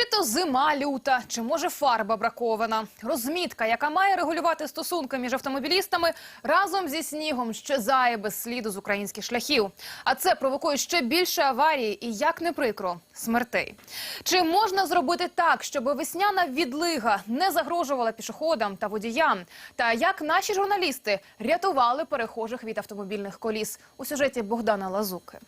Чи то зима люта, чи може фарба бракована. Розмітка, яка має регулювати стосунки між автомобілістами, разом зі снігом щезає без сліду з українських шляхів. А це провокує ще більше аварій і, як не прикро, смертей. Чи можна зробити так, щоб весняна відлига не загрожувала пішоходам та водіям? Та як наші журналісти рятували перехожих від автомобільних коліс у сюжеті Богдана Лазуки?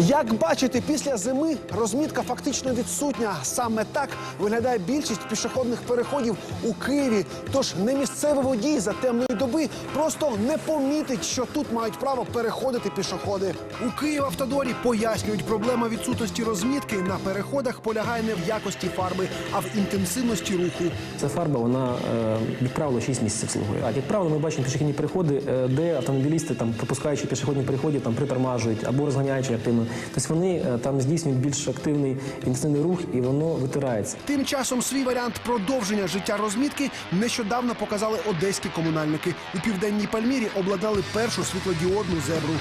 Як бачите, після зими розмітка фактично відсутня. Саме так виглядає більшість пішохідних переходів у Києві. Тож не місцевий водій за темної доби просто не помітить, що тут мають право переходити пішоходи. У Київавтодорі пояснюють, проблема відсутності розмітки на переходах полягає не в якості фарби, а в інтенсивності руху. Ця фарба, вона, е, як правило, 6 місяців слугує. А як правило, ми бачимо пішохідні переходи, е, де автомобілісти, там, пропускаючи пішохідні переходи, там притормажують або розганяючи активно. Тобто вони е, там здійснюють більш активний інтенсивний рух і воно витирається. Тим часом свій варіант продовження життя розмітки нещодавно показали одеські комунальники. У південній Пальмірі обладнали першу світлодіодну зебру.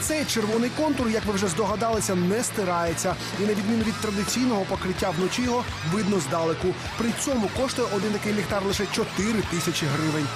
Цей червоний контур, як ви вже здогадалися, не стирається. І на відміну від традиційного покриття вночі його видно здалеку. При цьому коштує один такий ліхтар лише 4 тисячі гривень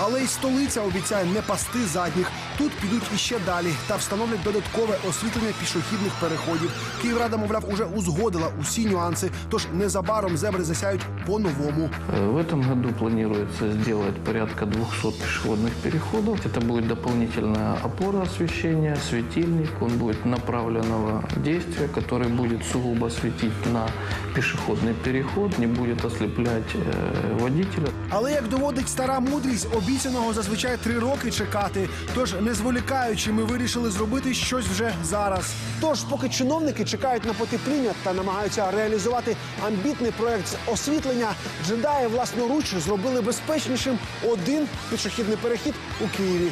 Але й столиця обіцяє не пасти задніх. Тут підуть іще далі та встановлять додаткове освітлення пішохідних переходів. Київрада, мовляв, уже узгодила усі нюанси, тож незабаром зебри засяють по-новому. Э, В этом году планируется сделать порядка 200 пешеходных переходов. Это будет дополнительная опора освещения, светильник. Он будет направленного действия, который будет сугубо светить на пешеходный переход, не будет ослеплять э, водителя. Але як доводить стара мудрість, обіцяного зазвичай три роки чекати. Тож, не зволікаючи, ми вирішили зробити щось вже зараз. Тож, поки чиновники чекають на потепління та намагаються реалізувати амбітний проект з освітлення, джедаї власноруч зробили безпечнішим один пішохідний перехід у Києві.